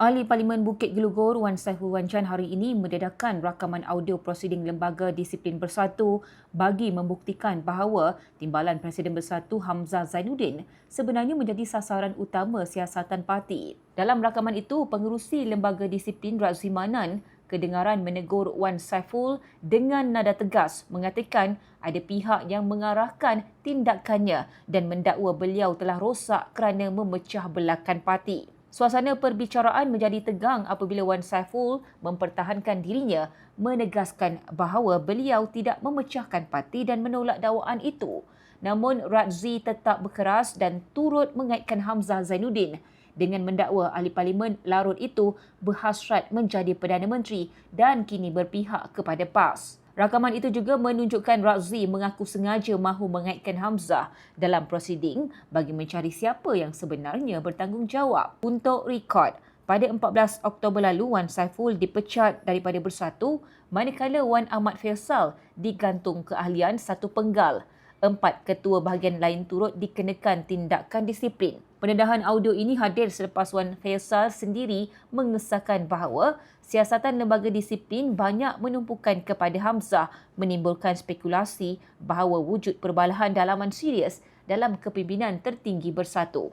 Ahli Parlimen Bukit Gelugor Wan Saiful Wanjan hari ini mendedahkan rakaman audio prosiding Lembaga Disiplin Bersatu bagi membuktikan bahawa Timbalan Presiden Bersatu Hamzah Zainuddin sebenarnya menjadi sasaran utama siasatan parti. Dalam rakaman itu, pengerusi Lembaga Disiplin Razwi Manan kedengaran menegur Wan Saiful dengan nada tegas mengatakan ada pihak yang mengarahkan tindakannya dan mendakwa beliau telah rosak kerana memecah belahkan parti. Suasana perbicaraan menjadi tegang apabila Wan Saiful mempertahankan dirinya menegaskan bahawa beliau tidak memecahkan parti dan menolak dakwaan itu. Namun Razzi tetap berkeras dan turut mengaitkan Hamzah Zainuddin dengan mendakwa ahli parlimen larut itu berhasrat menjadi Perdana Menteri dan kini berpihak kepada PAS. Rakaman itu juga menunjukkan Razzi mengaku sengaja mahu mengaitkan Hamzah dalam prosiding bagi mencari siapa yang sebenarnya bertanggungjawab. Untuk rekod, pada 14 Oktober lalu Wan Saiful dipecat daripada Bersatu manakala Wan Ahmad Faisal digantung keahlian satu penggal empat ketua bahagian lain turut dikenakan tindakan disiplin. Pendedahan audio ini hadir selepas Wan Faisal sendiri mengesahkan bahawa siasatan lembaga disiplin banyak menumpukan kepada Hamzah menimbulkan spekulasi bahawa wujud perbalahan dalaman serius dalam kepimpinan tertinggi bersatu.